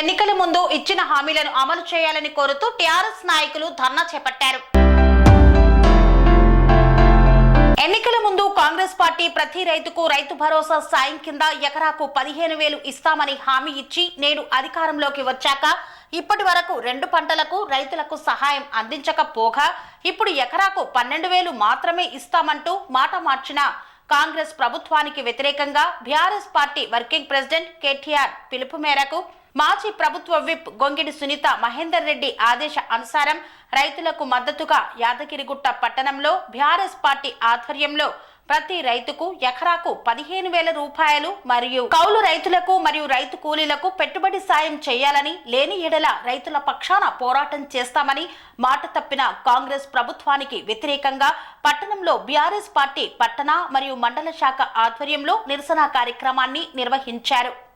ఎన్నికల ముందు ఇచ్చిన హామీలను అమలు చేయాలని కోరుతూ టీఆర్ఎస్ నాయకులు ధర్నా చేపట్టారు. ఎన్నికల ముందు కాంగ్రెస్ పార్టీ ప్రతి రైతుకు రైతు భరోసా సాయం కింద ఎకరాకు పదిహేను వేలు ఇస్తామని హామీ ఇచ్చి నేడు అధికారంలోకి వచ్చాక ఇప్పటి వరకు రెండు పంటలకు రైతులకు సహాయం అందించకపోగా ఇప్పుడు ఎకరాకు పన్నెండు వేలు మాత్రమే ఇస్తామంటూ మాట మార్చిన కాంగ్రెస్ ప్రభుత్వానికి వ్యతిరేకంగా BRS party working president KTR పిలుపు మేరకు మాజీ ప్రభుత్వ విప్ గొంగిడి సునీత మహేందర్ రెడ్డి ఆదేశ అనుసారం రైతులకు మద్దతుగా యాదగిరిగుట్ట పట్టణంలో బీఆర్ఎస్ పార్టీ ఆధ్వర్యంలో ప్రతి రైతుకు ఎకరాకు పదిహేను వేల రూపాయలు మరియు కౌలు రైతులకు మరియు రైతు కూలీలకు పెట్టుబడి సాయం చేయాలని లేని ఎడల రైతుల పక్షాన పోరాటం చేస్తామని మాట తప్పిన కాంగ్రెస్ ప్రభుత్వానికి వ్యతిరేకంగా పట్టణంలో బీఆర్ఎస్ పార్టీ పట్టణ మరియు మండల శాఖ ఆధ్వర్యంలో నిరసన కార్యక్రమాన్ని నిర్వహించారు.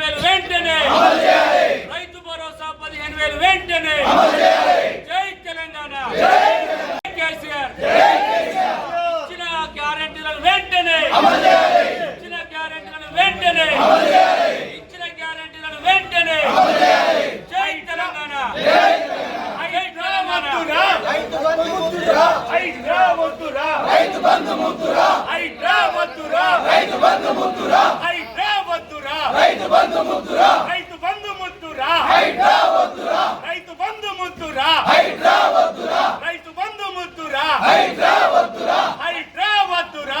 వేలు వెంటనే. రైతు భరోసా పదిహేను వేలు వెంటనే. జై తెలంగాణ. కేసీఆర్. ఇచ్చిన గ్యారెంటీలను వెంటనే. ఇచ్చిన గ్యారెంటీలను వెంటనే. ఇచ్చిన గ్యారెంటీలను వెంటనే. జై తెలంగాణ. రైతు బంధు ముద్దురా. రైతు బంధు ముద్దురా ఐద్రా వద్దురా రైతు బంధు ముద్దురా రైతు బంధు ముద్దురా ఐద్రా వద్దురా రైతు బంధు ముద్దురా ఐద్రా వద్దురా రైతు బంధు ముద్దురా ఐద్రా వద్దురా ఐద్రా వద్దురా